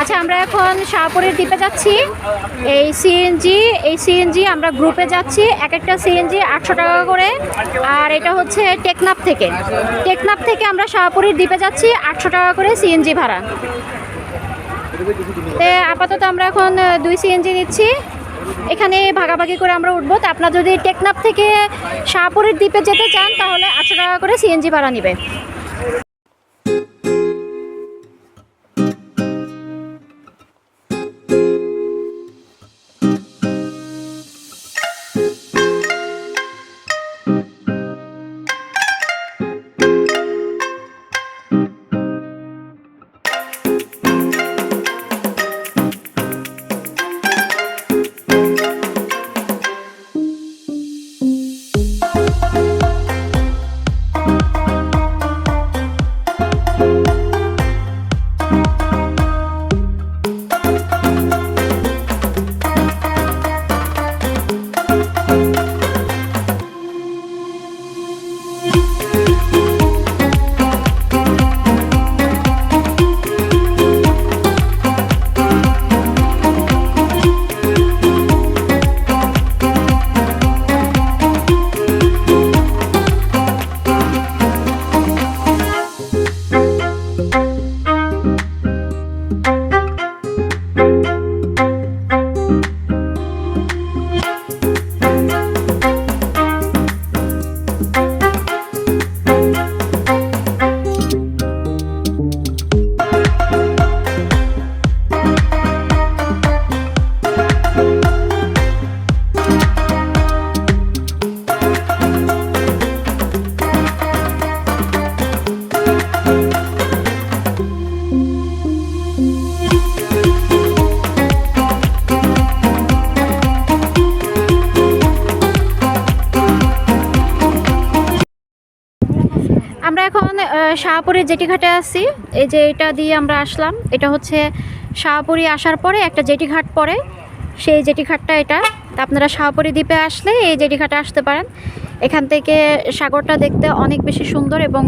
আচ্ছা আমরা এখন শাহপুরের দ্বীপে যাচ্ছি। এই সিএনজি এই সিএনজি আমরা গ্রুপে যাচ্ছি। এক একটা সিএনজি আটশো টাকা করে। আর এটা হচ্ছে টেকনাফ থেকে। টেকনাফ থেকে আমরা শাহপুরের দ্বীপে যাচ্ছি, আটশো টাকা করে সিএনজি ভাড়া। আপাতত আমরা এখন দুই সিএনজি নিচ্ছি। এখানে ভাগাভাগি করে আমরা উঠবো। তো আপনার যদি টেকনাফ থেকে শাহপুরের দ্বীপে যেতে চান, তাহলে আটশো টাকা করে সিএনজি ভাড়া নেবে। এখন আহ, শাহপুরের জেটি ঘাটে আছি। এই যে এটা দিয়ে আমরা আসলাম। এটা হচ্ছে শাহপুরি আসার পরে একটা জেটি ঘাট পড়ে। সেই জেটি ঘাটটা এটা। তা আপনারা শাহপুরি দ্বীপে আসলে এই জেটি ঘাটে আসতে পারেন। এখান থেকে সাগরটা দেখতে অনেক বেশি সুন্দর এবং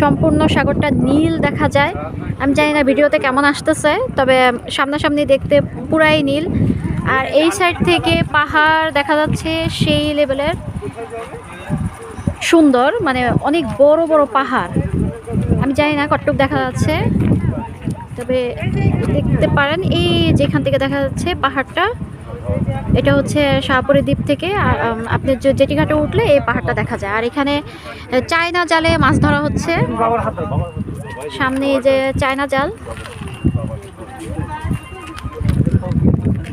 সম্পূর্ণ সাগরটা নীল দেখা যায়। আমি জানি না ভিডিওতে কেমন আসতেছে তবে সামনাসামনি দেখতে পুরাই নীল। আর এই সাইড থেকে পাহাড় দেখা যাচ্ছে সেই লেভেলের। সুন্দর মানে অনেক বড় বড় পাহাড়। আমি জানি না কতটুক দেখা যাচ্ছে। তবে দেখতে পারেন এই যেখান থেকে দেখা যাচ্ছে পাহাড়টা এটা হচ্ছে শাহপুরি দ্বীপ থেকে। আর, আপনি যে- জেটি ঘাটে উঠলে এই পাহাড়টা দেখা যায়। আর এখানে চায়না জালে মাছ ধরা হচ্ছে। সামনে যে চায়না জাল।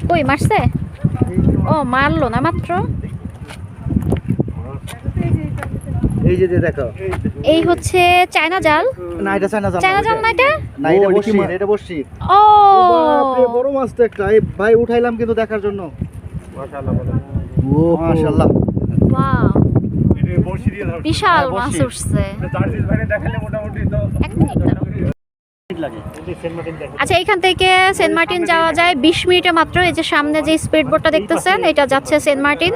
ওই মারছে? ও মারলো না মাত্র। এই যে দেখো। এই হচ্ছে চায়না জাল। না এটা চায়না জাল চায়না জাল না এটা? না এটা ও, এটা কি বসির মাছ? এটা বসির ও। বাপরে বড় মাছ তো একটা। এই ভাই উঠাইলাম কিন্তু দেখার জন্য। ও মাশাআল্লাহ। ওয়াও। বিশাল হ্যাঁ, মাছ উঠছে। এক মিনিট আচ্ছা এখান থেকে সেন্ট মার্টিন যাওয়া যায় বিশ মিনিটে মাত্র। এই যে সামনে যে স্পিড বোটটা দেখতেছেন এটা যাচ্ছে সেন্ট মার্টিন।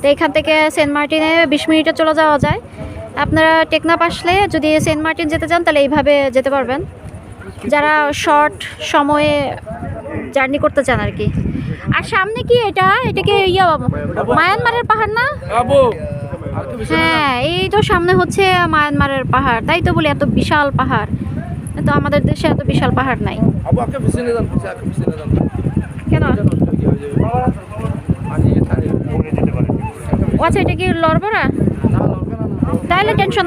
তো এখান থেকে সেন্ট মার্টিনে বিশ মিনিটে চলে যাওয়া যায়। আপনারা টেকনাপ আসলে যদি সেন্ট মার্টিন যেতে চান তাহলে এইভাবে যেতে পারবেন। যারা শর্ট সময়ে জার্নি করতে চান আর কি। আর সামনে কি এটা? এটা কি ইয়া মায়ানমারের পাহাড় না? হ্যাঁ এই তো সামনে হচ্ছে মায়ানমারের পাহাড়। তাই তো বলি এত বিশাল পাহাড়। তো আমাদের দেশে এত বিশাল পাহাড় নাই। কেন? আচ্ছা এটা কি লড়বড়া তাহলে টেনশন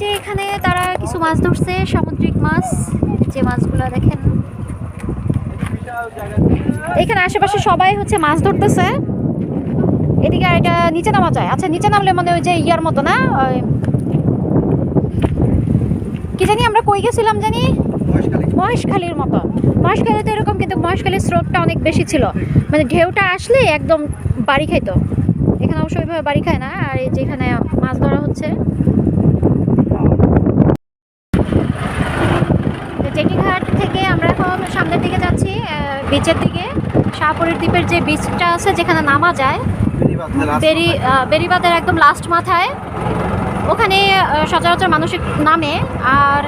যে এখানে তারা কিছু মাছ ধরছে, সামুদ্রিক মাছ। যে মাছগুলো দেখেন। এখানে আশেপাশে সবাই হচ্ছে মাছ ধরতেছে। এদিকে এটা নিচে নামা যায়। আচ্ছা নিচে নামলে মানে ওই যে ইয়ার মতো না? কি জানি আমরা কই গেছিলাম জানি? মহেশখালীর মতো। মহেশখালী তো এরকম কিন্তু মহেশখালীর স্রোতটা অনেক বেশি ছিল। মানে ঢেউটা আসলে একদম বাড়ি খাইতো। এখানে অবশ্য ওইভাবে বাড়ি খায় না আর এই যেখানে মাছ ধরা হচ্ছে। জেটিঘাট থেকে আমরা এখন সামনের দিকে যাচ্ছি বিচের দিকে। শাহপুরের দ্বীপের যে বিচটা আছে যেখানে নামা যায় বেরি বেরিবাদের একদম লাস্ট মাথায়। ওখানে সচরাচর মানুষের নামে আর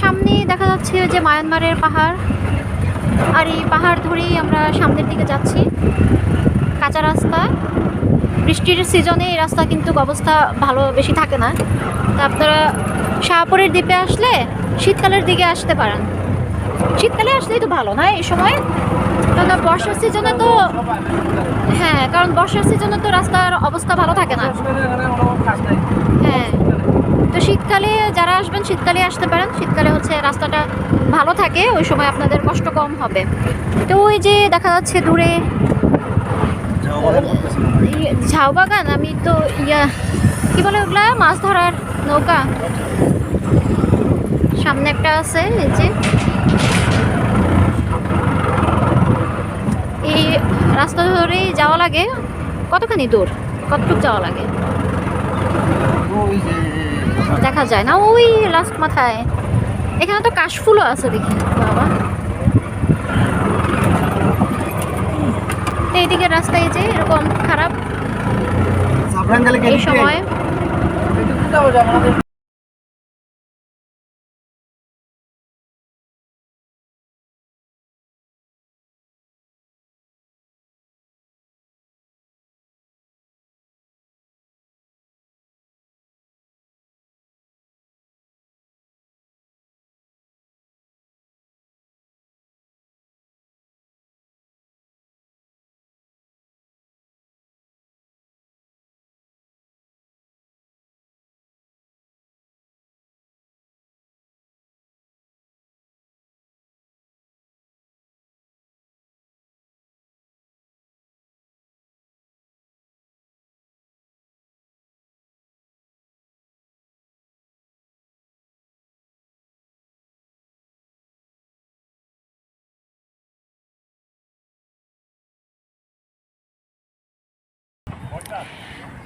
সামনে দেখা যাচ্ছে যে মায়ানমারের পাহাড়। আর এই পাহাড় ধরেই আমরা সামনের দিকে যাচ্ছি। কাঁচা রাস্তা। বৃষ্টির সিজনে এই রাস্তা কিন্তু অবস্থা ভালো বেশি থাকে না। তা আপনারা শাহপুরের দ্বীপে আসলে শীতকালের দিকে আসতে পারেন। শীতকালে আসলেই তো ভালো, না এই সময়? কারণ বর্ষার সিজনে তো হ্যাঁ কারণ বর্ষার সিজনে তো রাস্তার অবস্থা ভালো থাকে না। হ্যাঁ। তো শীতকালে যারা আসবেন শীতকালে আসতে পারেন। শীতকালে হচ্ছে রাস্তাটা ভালো থাকে, ওই সময় আপনাদের কষ্ট কম হবে। তো ওই যে দেখা যাচ্ছে দূরে ঝাউ বাগান, আমি তো ইয়া, কি বলে ওগুলা? মাছ ধরার নৌকা। সামনে একটা আছে, এই যে। এই রাস্তা ধরেই যাওয়া লাগে। কতখানি দূর? কতটুক যাওয়া লাগে? দেখা যায় না। ওই লাস্ট মাথায়। এখানে তো কাশফুলও আছে দেখি। বাবা। এইদিকে রাস্তায় যে এরকম খারাপ। এই সময়।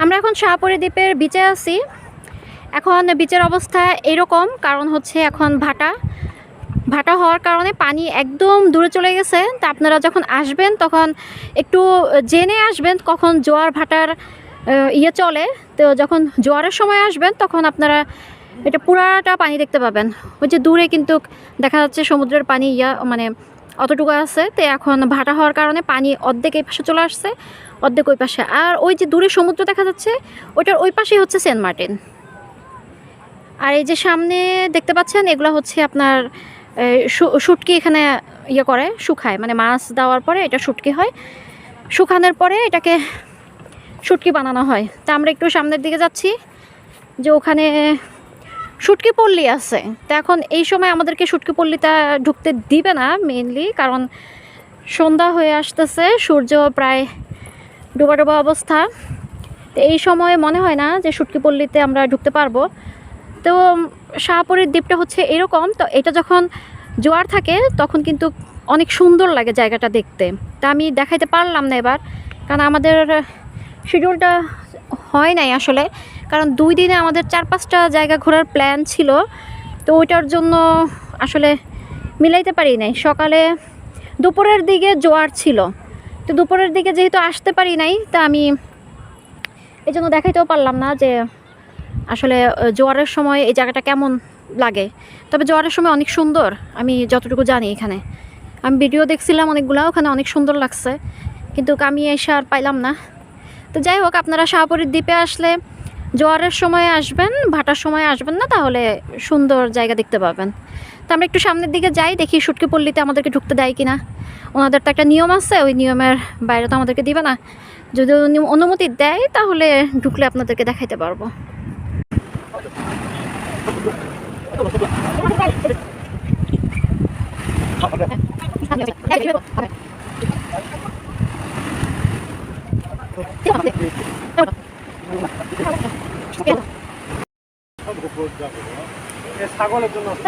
আমরা এখন শাহপুরি দ্বীপের বিচে আছি। এখন বিচের অবস্থা এরকম, কারণ হচ্ছে এখন ভাটা। ভাটা হওয়ার কারণে পানি একদম দূরে চলে গেছে। তা আপনারা যখন আসবেন, তখন একটু জেনে আসবেন কখন জোয়ার ভাটার ইয়ে চলে। তো যখন জোয়ারের সময় আসবেন, তখন আপনারা এটা পুরাটা পানি দেখতে পাবেন। ওই যে দূরে কিন্তু দেখা যাচ্ছে সমুদ্রের পানি, ইয়া মানে অতটুকু আছে, তো এখন ভাটা হওয়ার কারণে পানি অর্ধেক এই পাশে চলে আসছে, অর্ধেক ওই পাশে। আর ওই যে দূরে সমুদ্র দেখা যাচ্ছে, ওইটার ওই পাশেই হচ্ছে সেন্ট মার্টিন। আর এই যে সামনে দেখতে পাচ্ছেন, এগুলো হচ্ছে আপনার শুটকি এখানে ইয়ে করে, শুকায়। মানে মাছ দেওয়ার পরে এটা শুটকি হয়। শুকানোর পরে এটাকে শুটকি বানানো হয়। তা আমরা একটু সামনের দিকে যাচ্ছি, যে ওখানে শুটকি পল্লী আছে। তা এখন এই সময় আমাদেরকে শুটকি পল্লীটা ঢুকতে দিবে না মেনলি কারণ সন্ধ্যা হয়ে আসতেছে, সূর্য প্রায় ডোবা ডোবা অবস্থা। তো এই সময় মনে হয় না যে শুটকি পল্লীতে আমরা ঢুকতে পারব। তো শাহপুরের দ্বীপটা হচ্ছে এরকম, তো এটা যখন জোয়ার থাকে, তখন কিন্তু অনেক সুন্দর লাগে জায়গাটা দেখতে। তা আমি দেখাইতে পারলাম না এবার, কারণ আমাদের শিডিউলটা হয় নাই আসলে। কারণ দুই দিনে আমাদের চার পাঁচটা জায়গা ঘোরার প্ল্যান ছিল। তো ওইটার জন্য আসলে মিলাইতে পারি নাই। সকালে দুপুরের দিকে জোয়ার ছিল। তো দুপুরের দিকে যেহেতু আসতে পারি নাই, তা আমি এই জন্য দেখাইতেও পারলাম না যে আসলে জোয়ারের সময় এই জায়গাটা কেমন লাগে। তবে জোয়ারের সময় অনেক সুন্দর, আমি যতটুকু জানি এখানে। আমি ভিডিও দেখছিলাম অনেকগুলো, ওখানে অনেক সুন্দর লাগছে। কিন্তু আমি এসে আর পাইলাম না। তো যাই হোক, আপনারা শাহপুরের দ্বীপে আসলে জোয়ারের সময় আসবেন ভাটার সময় আসবেন না তাহলে সুন্দর জায়গা দেখতে পাবেন। তো আমরা একটু সামনের দিকে যাই দেখি সুটকি পল্লীতে আমাদেরকে ঢুকতে দেয় কিনা। ওনাদের তো একটা নিয়ম আছে ওই নিয়মের বাইরে তো আমাদেরকে দিবে না। যদি অনুমতি দেয় তাহলে ঢুকলে আপনাদেরকে দেখাইতে পারব।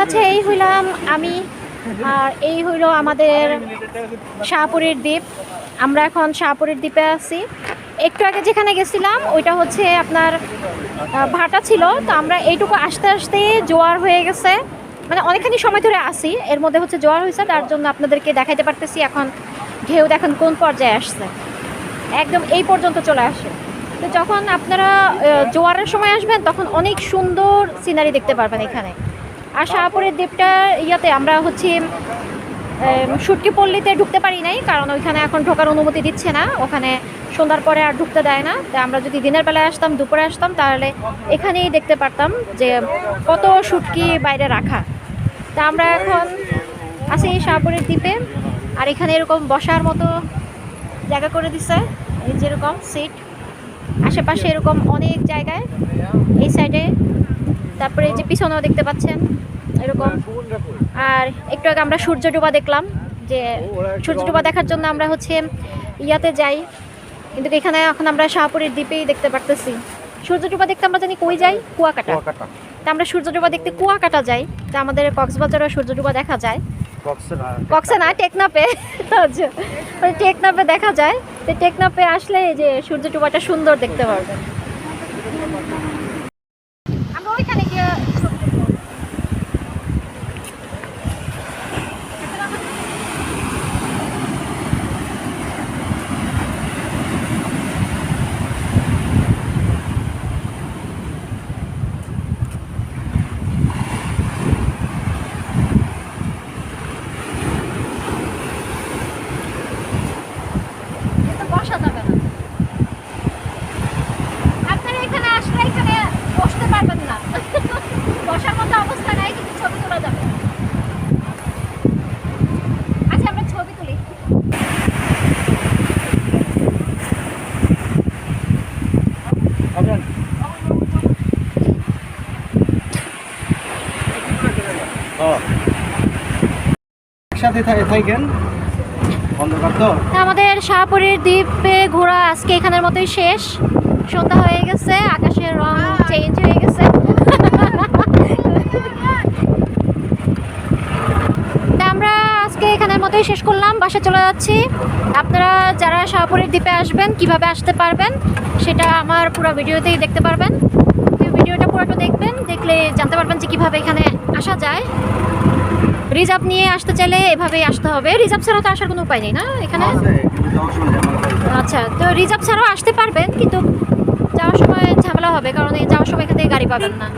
আচ্ছা এই হইলাম আমি, আর এই হইল আমাদের শাহপুরের দ্বীপ। আমরা এখন শাহপুরের দ্বীপে আছি। একটু আগে যেখানে গেছিলাম, ওইটা হচ্ছে আপনার ভাটা ছিল। তো আমরা এইটুকু আসতে আসতে জোয়ার হয়ে গেছে। মানে অনেকখানি সময় ধরে আসি এর মধ্যে হচ্ছে জোয়ার হয়েছে, তার জন্য আপনাদেরকে দেখাইতে পারতেছি এখন ঢেউ দেখেন কোন পর্যায়ে আসছে। একদম এই পর্যন্ত চলে আসে। তো যখন আপনারা জোয়ারের সময় আসবেন, তখন অনেক সুন্দর সিনারি দেখতে পারবেন এখানে। আর শাহপুরের দ্বীপটা ইয়াতে আমরা হচ্ছে সুটকি পল্লীতে ঢুকতে পারি নাই, কারণ ওইখানে এখন ঢোকার অনুমতি দিচ্ছে না। ওখানে সন্ধ্যার পরে আর ঢুকতে দেয় না। তাই আমরা যদি দিনের বেলায় আসতাম, দুপুরে আসতাম, তাহলে এখানেই দেখতে পারতাম যে কত সুটকি বাইরে রাখা। তা আমরা এখন আছি শাহপুরের দ্বীপে, আর এখানে এরকম বসার মতো জায়গা করে দিচ্ছে যেরকম সিট আশেপাশে এরকম অনেক জায়গায় এই সাইডে তারপরে যে পিছনেও দেখতে পাচ্ছেন এরকম। আর একটু আগে আমরা সূর্য ডোবা দেখলাম যে সূর্য ডোবা দেখার জন্য আমরা হচ্ছে ইয়াতে যাই। কিন্তু এখানে এখন আমরা শাহপুরের দ্বীপেই দেখতে পারতেছি। সূর্য ডোবা দেখতে আমরা জানি কই যাই? কুয়াকাটা। তা আমরা সূর্য ডোবা দেখতে কুয়াকাটা যাই। তা আমাদের কক্সবাজারেও সূর্য ডোবা দেখা যায়। বক্সে না টেকনাপে আচ্ছা। ওই টেকনাপে দেখা যায়। তো টেকনাপে আসলে যে সূর্য টুপাটা সুন্দর দেখতে পারবেন আমরা ওইখানে গিয়ে কিন্তু বসা যাবে না আপনারা এখানে আসলে এখানে বসতে পারবেন না বসার মতো অবস্থা নাই কিন্তু ছবি তোলা যাবে আচ্ছা আমরা ছবি তুলি আবেন হ্যাঁ তো। তা আমাদের শাহপুরের দ্বীপে ঘোরা আজকে এখানের মতোই শেষ। সন্ধ্যা হয়ে গেছে, আকাশের রং চেঞ্জ হয়ে গেছে। আমরা আজকে এখানের মতোই শেষ করলাম, বাসা চলে যাচ্ছি। আপনারা যারা শাহপুরের দ্বীপে আসবেন, কীভাবে আসতে পারবেন, সেটা আমার পুরো ভিডিওতেই দেখতে পারবেন। ভিডিওটা পুরোটা দেখবেন, দেখলে জানতে পারবেন যে কীভাবে এখানে আসা যায়। রিজার্ভ নিয়ে আসতে চাইলে এভাবেই আসতে হবে। রিজার্ভ ছাড়া তো আসার কোনো উপায় নেই না এখানে। আচ্ছা তো রিজার্ভ ছাড়াও আসতে পারবেন কিন্তু যাওয়ার সময় ঝামেলা হবে কারণ এই যাওয়ার সময় এখান থেকে গাড়ি পাবেন না।